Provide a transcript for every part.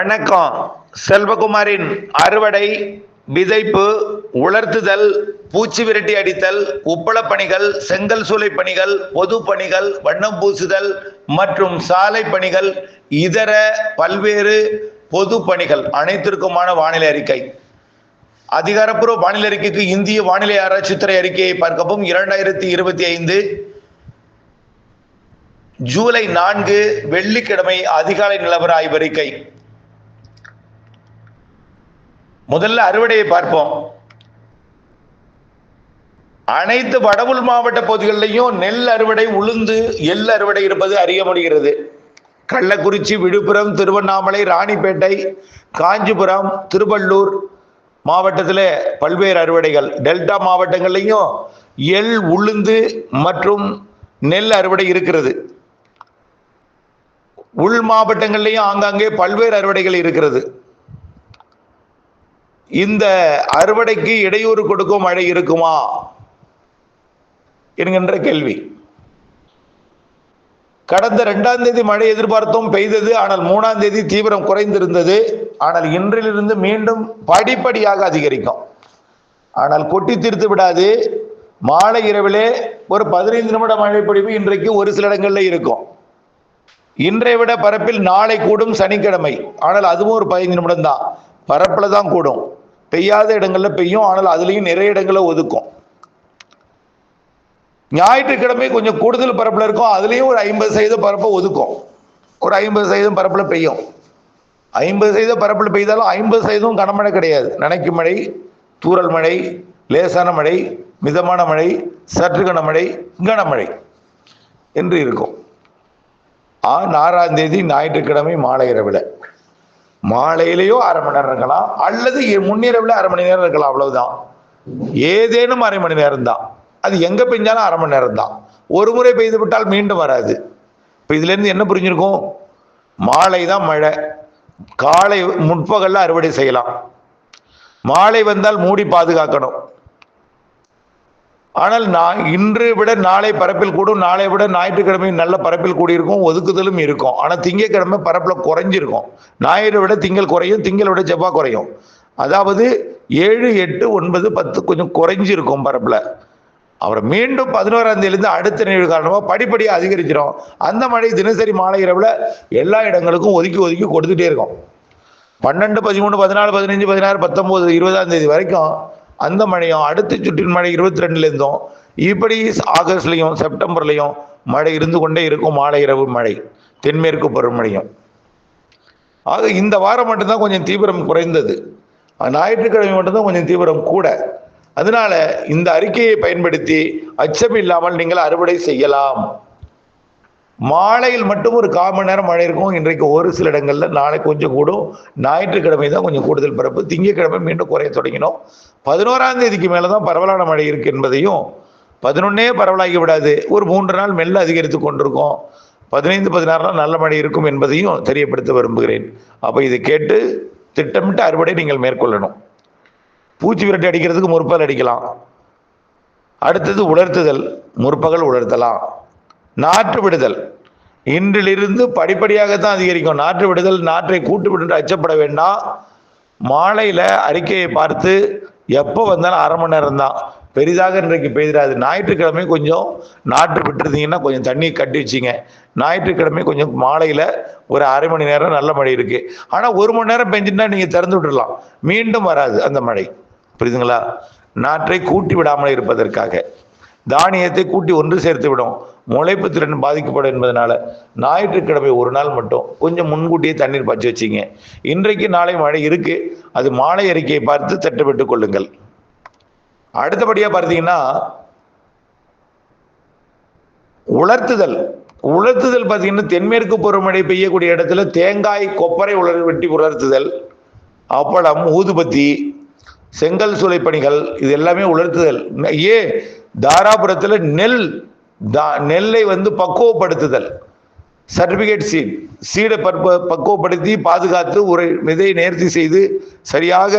வணக்கம். செல்வகுமாரின் அறுவடை விதைப்பு உலர்த்துதல் பூச்சி விரட்டி அடித்தல் உப்பளப் பணிகள் செங்கல் சூளை பணிகள் பொது பணிகள் வண்ணம் பூசுதல் மற்றும் சாலை பணிகள் இதர பல்வேறு பொது பணிகள் அனைத்திற்குமான வானிலை அறிக்கை. அதிகாரப்பூர்வ வானிலை அறிக்கைக்கு இந்திய வானிலை ஆராய்ச்சித்துறை அறிக்கையை பார்க்கவும் இரண்டாயிரத்தி இருபத்தி ஐந்து ஜூலை நான்கு வெள்ளிக்கிழமை அதிகாலை நிலவர ஆய்வறிக்கை முதல்ல அறுவடையை பார்ப்போம். அனைத்து வடவுள் மாவட்ட பகுதிகளிலையும் நெல் அறுவடை உளுந்து எள் அறுவடை இருப்பது அறிய முடிகிறது. கள்ளக்குறிச்சி விழுப்புரம் திருவண்ணாமலை ராணிப்பேட்டை காஞ்சிபுரம் திருவள்ளூர் மாவட்டத்தில் பல்வேறு அறுவடைகள். டெல்டா மாவட்டங்கள்லையும் எள் உளுந்து மற்றும் நெல் அறுவடை இருக்கிறது. உள் மாவட்டங்கள்லையும் ஆங்காங்கே பல்வேறு அறுவடைகள் இருக்கிறது. இந்த அறுவடைக்கு இடையூறு கொடுக்கும் மழை இருக்குமா? என்கின்ற கேள்வி. கடந்த இரண்டாம் தேதி மழை எதிர்பார்த்தோம் பெய்தது. ஆனால் மூணாம் தேதி தீவிரம் குறைந்திருந்தது. ஆனால் இன்றிலிருந்து மீண்டும் படிப்படியாக அதிகரிக்கும். ஆனால் கொட்டி தீர்த்து விடாது. மாலை இரவிலே ஒரு பதினைந்து நிமிட மழை பொழிவு இன்றைக்கு ஒரு சில இடங்களில் இருக்கும். இன்றை விட பரப்பில் நாளை கூடும் சனிக்கிழமை. ஆனால் அதுவும் ஒரு பதினைந்து நிமிடம் தான் பரப்பில் தான் கூடும். பெய்யாத இடங்களில் பெய்யும் ஆனால் அதுலேயும் நிறைய இடங்களை ஒதுக்கும். ஞாயிற்றுக்கிழமை கொஞ்சம் கூடுதல் பரப்பில் இருக்கும். அதுலேயும் ஒரு ஐம்பது சதவீத பரப்பை ஒதுக்கும். ஒரு ஐம்பது சதவீதம் பரப்பில் பெய்யும். ஐம்பது சதவீத பரப்பில் பெய்தாலும் ஐம்பது சதவீதம் கனமழை கிடையாது. நனைக்கும் மழை தூறல் மழை லேசான மழை மிதமான மழை சற்று கனமழை கனமழை என்று இருக்கும். ஆ ஆறாம் தேதி ஞாயிற்றுக்கிழமை மாலை இரவில். மாலையிலேயோ அரை மணி நேரம் இருக்கலாம். அல்லது முன்னிரவில் அரை மணி நேரம் இருக்கலாம் அவ்வளவுதான். ஏதேனும் அரை மணி நேரம் தான். அது எங்க பெஞ்சாலும் அரை மணி நேரம் தான். ஒரு முறை பெய்து விட்டால் மீண்டும் வராது. இப்போ இதுல இருந்து என்ன புரிஞ்சிருக்கும்? மாலை தான் மழை. காலை முற்பகல்ல அறுவடை செய்யலாம். மாலை வந்தால் மூடி பாதுகாக்கணும். ஆனால் நான் இன்று விட நாளை பரப்பில் கூடும் நாளை விட ஞாயிற்றுக்கிழமை நல்ல பரப்பில் கூடியிருக்கும் ஒதுக்குதலும் இருக்கும். ஆனால் திங்கட்கிழமை பரப்பில் குறைஞ்சிருக்கும். ஞாயிறு விட திங்கள் குறையும் திங்களை விட செவ்வாய் குறையும். அதாவது ஏழு எட்டு ஒன்பது பத்து கொஞ்சம் குறைஞ்சிருக்கும் பரப்பில். அப்புறம் மீண்டும் பதினோராம் தேதியிலிருந்து அடுத்த நிகழ்வு காரணமாக படிப்படியாக அதிகரிச்சிடும் அந்த மழை தினசரி மாலை இரவில் எல்லா இடங்களுக்கும் ஒதுக்கி ஒதுக்கி கொடுத்துட்டே இருக்கும். பன்னெண்டு பதிமூணு பதினாலு பதினஞ்சு பதினாறு பத்தொம்போது இருபதாம் தேதி வரைக்கும் அந்த மழையும் அடுத்த சுற்றின் மழை இருபத்தி ரெண்டுலேருந்தும் இப்படி ஆகஸ்ட்லையும் செப்டம்பர்லையும் மழை இருந்து கொண்டே இருக்கும் மாலை இரவு மழை தென்மேற்கு பருவமழையும். ஆக இந்த வாரம் மட்டும்தான் கொஞ்சம் தீவிரம் குறைந்தது. ஞாயிற்றுக்கிழமை மட்டும்தான் கொஞ்சம் தீவிரம் கூட. அதனால இந்த அறிக்கையை பயன்படுத்தி அச்சம் இல்லாமல் நீங்கள் அறுவடை செய்யலாம். மாலையில் மட்டும் ஒரு கால் மணி நேரம் மழை இருக்கும். இன்றைக்கு ஒரு சில இடங்களில் நாளை கொஞ்சம் கூடும். ஞாயிற்றுக்கிழமை தான் கொஞ்சம் கூடுதல் பரப்பு. திங்கக்கிழமை மீண்டும் குறைய தொடங்கினோம். பதினோராம் தேதிக்கு மேலே தான் பரவலான மழை இருக்கு என்பதையும் பதினொன்னே பரவலாகி விடாது. ஒரு மூன்று நாள் மெல்ல அதிகரித்து கொண்டிருக்கும். பதினைந்து பதினாறு நாள் நல்ல மழை இருக்கும் என்பதையும் தெரியப்படுத்த விரும்புகிறேன். அப்போ இதை கேட்டு திட்டமிட்டு அறுவடை நீங்கள் மேற்கொள்ளணும். பூச்சி விரட்டி அடிக்கிறதுக்கு முற்பகல் அடிக்கலாம். அடுத்தது உலர்த்துதல் முற்பகல் உலர்த்தலாம். நாற்று விடுதல். இன்றிலிருந்து படிப்படியாகத்தான் அதிகரிக்கும். நாற்று விடுதல் நாற்றை கூட்டு விட்டு அச்சப்பட வேண்டாம் மாலையில அறிக்கையை பார்த்து எப்போ வந்தாலும் அரை மணி நேரம் தான் பெரிதாக இன்றைக்கு பெய்திடாது ஞாயிற்றுக்கிழமை கொஞ்சம் நாற்று விட்டுருந்தீங்கன்னா கொஞ்சம் தண்ணி கட்டி வச்சிங்க. ஞாயிற்றுக்கிழமை கொஞ்சம் மாலையில ஒரு அரை மணி நேரம் நல்ல மழை இருக்கு. ஆனா ஒரு மணி நேரம் பெஞ்சுட்டா நீங்க திறந்து விட்டுடலாம். மீண்டும் வராது அந்த மழை. புரியுதுங்களா? நாற்றை கூட்டி விடாமல் இருப்பதற்காக. தானியத்தை கூட்டி ஒன்று சேர்த்து விடும். முளைப்பு திறன் பாதிக்கப்படும் என்பதனால ஞாயிற்றுக்கிழமை ஒரு நாள் மட்டும் கொஞ்சம் முன்கூட்டியே தண்ணீர் பச்சு வச்சிங்க. இன்றைக்கு நாளை மழை இருக்கு. அது மாலை அறிக்கையை பார்த்து திட்டமிட்டுக் கொள்ளுங்கள். அடுத்தபடியாக பார்த்தீங்கன்னா உலர்த்துதல். உலர்த்துதல் பார்த்தீங்கன்னா தென்மேற்கு பருவமழை பெய்யக்கூடிய இடத்துல தேங்காய் கொப்பரை உலர் வெட்டி உலர்த்துதல் அப்பளம் ஊதுபத்தி செங்கல் சூளை பணிகள் இது எல்லாமே உலர்த்துதல். ஏ தாராபுரத்தில் நெல் நெல்லை வந்து பக்குவப்படுத்துதல். சர்டிபிகேட் சீட் சீடை பற்ப பக்குவப்படுத்தி பாதுகாத்து ஒரு விதை நேர்த்தி செய்து சரியாக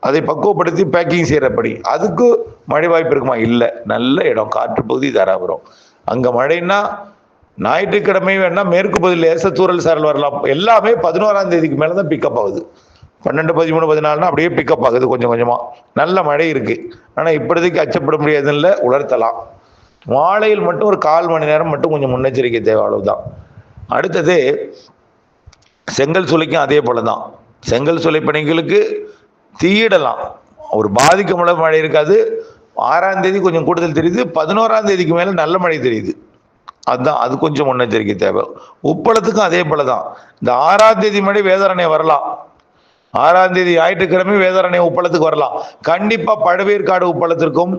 அதை பக்குவப்படுத்தி பேக்கிங் செய்கிறபடி அதுக்கு மழை வாய்ப்பு இருக்குமா? இல்லை. நல்ல இடம். காற்று பகுதி தாராபுரம். அங்கே மழைன்னா ஞாயிற்றுக்கிழமை வேணா மேற்கு பகுதியில் லேச தூரல் சாரல் வரலாம். எல்லாமே பதினோராம் தேதிக்கு மேலே தான் பிக்கப் ஆகுது. பன்னெண்டு பதிமூணு பதினாலுனா அப்படியே பிக்கப் ஆகுது கொஞ்சம் கொஞ்சமாக நல்ல மழை இருக்குது ஆனால் இப்போதைக்கு அச்சப்பட முடியாதுன்னு இல்லை உலர்த்தலாம். மாலையில் மட்டும் ஒரு கால் மணி நேரம் மட்டும் கொஞ்சம் முன்னெச்சரிக்கை தேவை அவ்வளவுதான். அடுத்தது செங்கல் சூளைக்கும் அதே போல தான் செங்கல் சுளை பணிகளுக்கு தீயிடலாம். ஒரு பாதிக்கமுள்ள மழை இருக்காது. ஆறாம் தேதி கொஞ்சம் கூடுதல் தெரியுது. பதினோராம் தேதிக்கு மேலே நல்ல மழை தெரியுது. அதுதான் அது கொஞ்சம் முன்னெச்சரிக்கை தேவை. உப்பளத்துக்கும் அதே போல தான் இந்த ஆறாம் தேதி மழை வேதாரணை வரலாம். ஆறாம் தேதி ஞாயிற்றுக்கிழமை வேதாரண்யம் உப்பளத்துக்கு வரலாம். கண்டிப்பா பழவேற்காடு உப்பளத்திற்கும்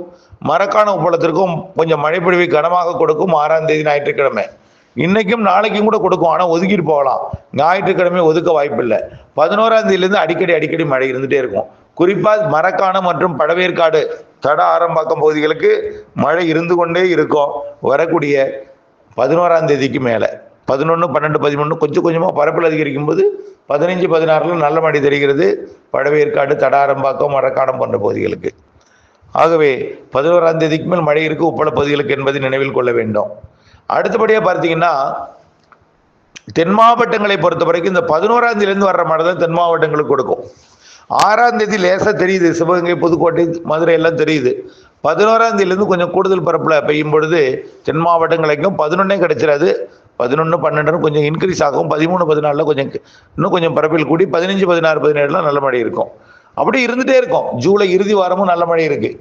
மரக்கான உப்பளத்திற்கும் கொஞ்சம் மழைப்பொழிவை கனமாக கொடுக்கும் ஆறாம் தேதி ஞாயிற்றுக்கிழமை. இன்னைக்கும் நாளைக்கும் கூட கொடுக்கும் ஆனா ஒதுக்கிட்டு போகலாம். ஞாயிற்றுக்கிழமை ஒதுக்க வாய்ப்பில்லை. பதினோராம் தேதியிலிருந்து அடிக்கடி அடிக்கடி மழை இருந்துட்டே இருக்கும். குறிப்பா மரக்காணம் மற்றும் பழவேற்காடு தட ஆரம்பாக்கம் பகுதிகளுக்கு மழை இருந்து கொண்டே இருக்கும். வரக்கூடிய பதினோராம் தேதிக்கு மேலே. பதினொன்று பன்னெண்டு பதிமூணு கொஞ்சம் கொஞ்சமாக பரப்பில் அதிகரிக்கும் போது பதினஞ்சு பதினாறில் நல்ல மழை தெரிகிறது. பழவேற்காடு தடாரம்பாக்கம் மரக்காடம் போன்ற பகுதிகளுக்கு. ஆகவே பதினோராம் தேதிக்கு மேல் மழை இருக்கு உப்பள பகுதிகளுக்கு என்பதை நினைவில் கொள்ள வேண்டும். அடுத்தபடியாக பார்த்தீங்கன்னா தென் மாவட்டங்களை பொறுத்த வரைக்கும் இந்த பதினோராம் தேதியிலேருந்து வர்ற மழை தான் தென் மாவட்டங்களுக்கு கொடுக்கும். ஆறாம் தேதி லேசாக தெரியுது சிவகங்கை புதுக்கோட்டை மதுரை எல்லாம் தெரியுது. பதினோராம் தேதியிலேருந்து கொஞ்சம் கூடுதல் பரப்பில் பெய்யும் பொழுது தென் மாவட்டங்களுக்கும் பதினொன்னே கிடைச்சிடாது. பதினொன்று பன்னெண்டுன்னு கொஞ்சம் இன்க்ரீஸ் ஆகும். பதிமூணு பதினாலில் கொஞ்சம் இன்னும் கொஞ்சம் பரப்பில் கூடி பதினஞ்சு பதினாறு பதினேழுலாம் நல்ல மழை இருக்கும். அப்படி இருந்துகிட்டே இருக்கும். ஜூலை இறுதி வாரமும் நல்ல மழை இருக்குது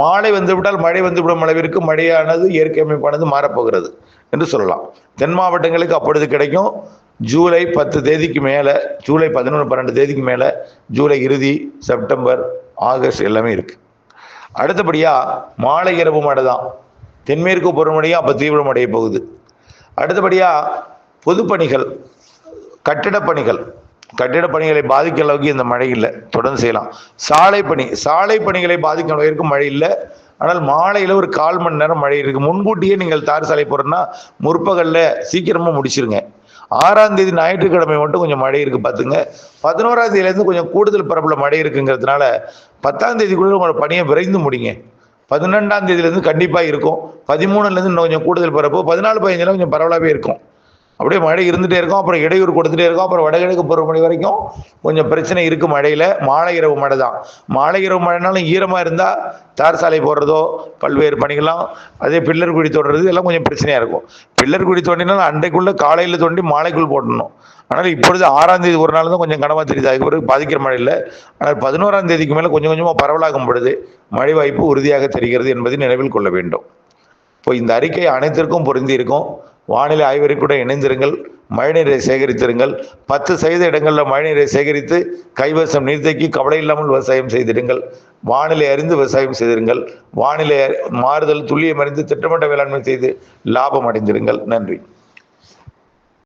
மாலை வந்துவிட்டால் மழை வந்துவிடும் அளவிற்கு மழையானது இயற்கை அமைப்பானது மாறப்போகிறது என்று சொல்லலாம். தென் மாவட்டங்களுக்கு அப்பொழுது கிடைக்கும். ஜூலை பத்து தேதிக்கு மேலே ஜூலை பதினொன்று பன்னெண்டு தேதிக்கு மேலே ஜூலை இறுதி செப்டம்பர் ஆகஸ்ட் எல்லாமே இருக்குது அடுத்தபடியாக மாலை இரவு மழை தான் தென்மேற்கு பருவமழையும் அப்போ தீவிரமடைய போகுது. அடுத்தபடியாக பொதுப்பணிகள் கட்டிடப் பணிகள் கட்டிடப் பணிகளை பாதிக்க அளவுக்கு இந்த மழை இல்லை. தொடர்ந்து செய்யலாம். சாலை பணி சாலை பணிகளை பாதிக்கும் அளவிற்கு மழை இல்லை. ஆனால் மாலையில் ஒரு கால் மணி நேரம் மழை இருக்குது முன்கூட்டியே நீங்கள் தார் சாலை போகிறோன்னா முற்பகல்ல சீக்கிரமாக முடிச்சிருங்க. ஆறாம் தேதி ஞாயிற்றுக்கிழமை மட்டும் கொஞ்சம் மழை இருக்கு பார்த்துங்க பதினோராம் தேதியிலேருந்து கொஞ்சம் கூடுதல் பரப்பில் மழை இருக்குங்கிறதுனால பத்தாம் தேதிக்குள்ள உங்களோட பணியை விரைந்து முடிங்க. பதினெண்டாம் தேதியிலேருந்து கண்டிப்பாக இருக்கும். பதிமூணுலேருந்து இன்னும் கொஞ்சம் கூடுதல் பரப்பு பதினாலு பதினஞ்சுல கொஞ்சம் பரவலாகவே இருக்கும். அப்படியே மழை இருந்துகிட்டே இருக்கும். அப்புறம் இடையூறு கொடுத்துட்டே இருக்கும். அப்புறம் வடகிழக்கு பருவமழை வரைக்கும் கொஞ்சம் பிரச்சனை இருக்கு மழையில. மாலை இரவு மழை தான். மாலை இரவு மழைனாலும் ஈரமா இருந்தா தார் சாலை போடுறதோ பல்வேறு பணிகள்லாம் அதே பில்லர் குழி தோண்டுறது எல்லாம் கொஞ்சம் பிரச்சனையா இருக்கும். பில்லர் குழி தோண்டினாலும் அன்றைக்குள்ள காலையில தோண்டி மாலைக்குள் போடணும். ஆனால் இப்பொழுது ஆறாம் தேதி ஒரு நாள் தான் கொஞ்சம் கனமா தெரியுது. அதுக்கு பிறகு பாதிக்கிற மழை இல்லை. ஆனால் பதினோராம் தேதிக்கு மேல கொஞ்சம் கொஞ்சமா பரவலாகும் பொழுது மழை வாய்ப்பு உறுதியாக தெரிகிறது என்பதை நினைவில் கொள்ள வேண்டும். இப்போ இந்த அறிக்கை அனைத்திற்கும் பொருந்தி இருக்கும். வானிலை ஆய்வறிக்கூட இணைந்திருங்கள். மழைநீரை சேகரித்திருங்கள். பத்து சதவீத இடங்களில் மழைநீரை சேகரித்து கைவசம் நீர்த்தேக்கி கவலை இல்லாமல் விவசாயம் செய்திடுங்கள். வானிலை அறிந்து விவசாயம் செய்திருங்கள். வானிலை மாறுதல் துல்லியம் அறிந்து திட்டமிட்ட வேளாண்மை செய்து லாபம் அடைந்திருங்கள். நன்றி.